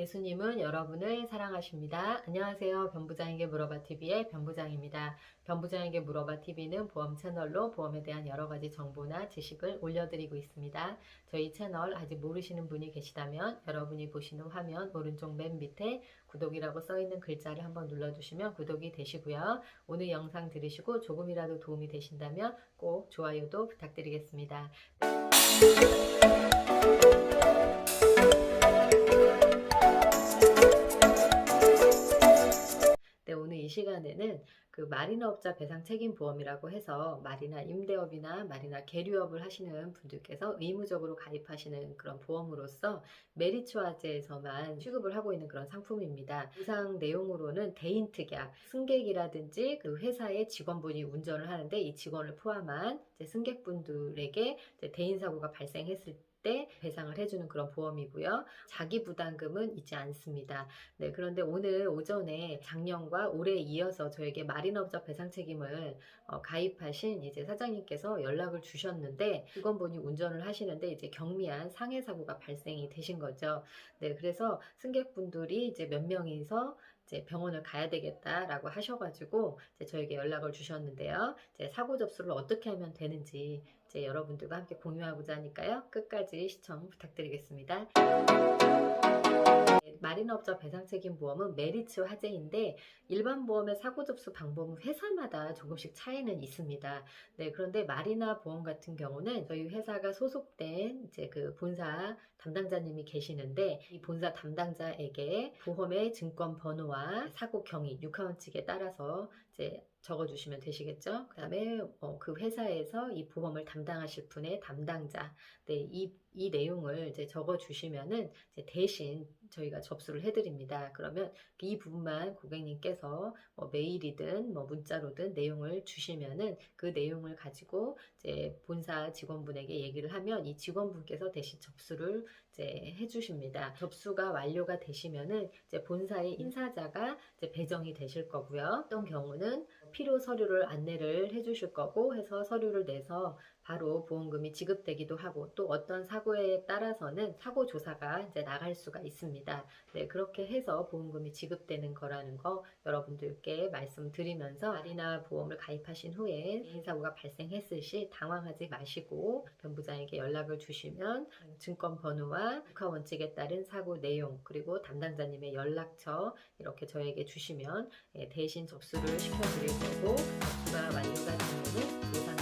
예수님은 여러분을 사랑하십니다. 안녕하세요. 변부장에게 물어봐 TV의 변부장입니다. 변부장에게 물어봐 TV는 보험 채널로 보험에 대한 여러 가지 정보나 지식을 올려드리고 있습니다. 저희 채널 아직 모르시는 분이 계시다면 여러분이 보시는 화면 오른쪽 맨 밑에 구독이라고 써 있는 글자를 한번 눌러주시면 구독이 되시고요. 오늘 영상 들으시고 조금이라도 도움이 되신다면 꼭 좋아요도 부탁드리겠습니다. 시간에는 그 마리나업자 배상 책임 보험이라고 해서 마리나 임대업이나 마리나 계류업을 하시는 분들께서 의무적으로 가입하시는 그런 보험으로서 메리츠화재에서만 취급을 하고 있는 그런 상품입니다. 이상 내용으로는 대인 특약, 승객이라든지 그 회사의 직원분이 운전을 하는데 이 직원을 포함한 승객분들에게 대인 사고가 발생했을 때 배상을 해주는 그런 보험이고요. 자기 부담금은 있지 않습니다. 네, 그런데 오늘 오전에 작년과 올해 이어서 저에게 마린업자 배상 책임을 어, 가입하신 이제 사장님께서 연락을 주셨는데 직원분이 운전을 하시는데 이제 경미한 상해 사고가 발생이 되신 거죠. 네, 그래서 승객분들이 이제 몇 명이서 이제 병원을 가야 되겠다라고 하셔가지고 이제 저에게 연락을 주셨는데요. 이제 사고 접수를 어떻게 하면 되는지 이제 여러분들과 함께 공유하고자 하니까요. 끝까지 시청 부탁드리겠습니다. 네, 마린업자 배상책임 보험은 메리츠 화재인데 일반 보험의 사고 접수 방법은 회사마다 조금씩 차이는 있습니다. 네, 그런데 마리나 보험 같은 경우는 저희 회사가 소속된 이제 그 본사 담당자님이 계시는데 이 본사 담당자에게 보험의 증권 번호와 사고 경위, 육하원 측에 따라서 이제 적어주시면 되시겠죠. 그 다음에 어, 그 회사에서 이 보험을 담당하실 분의 담당자, 네, 이, 이 내용을 이제 적어 주시면은 이제 대신 저희가 접수를 해드립니다. 그러면 이 부분만 고객님께서 뭐 메일이든 뭐 문자로든 내용을 주시면은 그 내용을 가지고 이제 본사 직원분에게 얘기를 하면 이 직원분께서 대신 접수를 이제 해주십니다. 접수가 완료가 되시면은 이제 본사의 인사자가 이제 배정이 되실 거고요. 어떤 경우는 필요 서류를 안내를 해주실 거고 해서 서류를 내서 바로 보험금이 지급되기도 하고 또 어떤 사 고에 따라서는 사고 조사가 이제 나갈 수가 있습니다. 네, 그렇게 해서 보험금이 지급되는 거라는 거 여러분들께 말씀드리면서 아리나 보험을 가입하신 후에 개인 사고가 발생했을 시 당황하지 마시고 변부장에게 연락을 주시면 증권 번호와 국가 원칙에 따른 사고 내용 그리고 담당자님의 연락처 이렇게 저에게 주시면 예, 대신 접수를 시켜드릴 거고 접수가 완료가 되면은 보상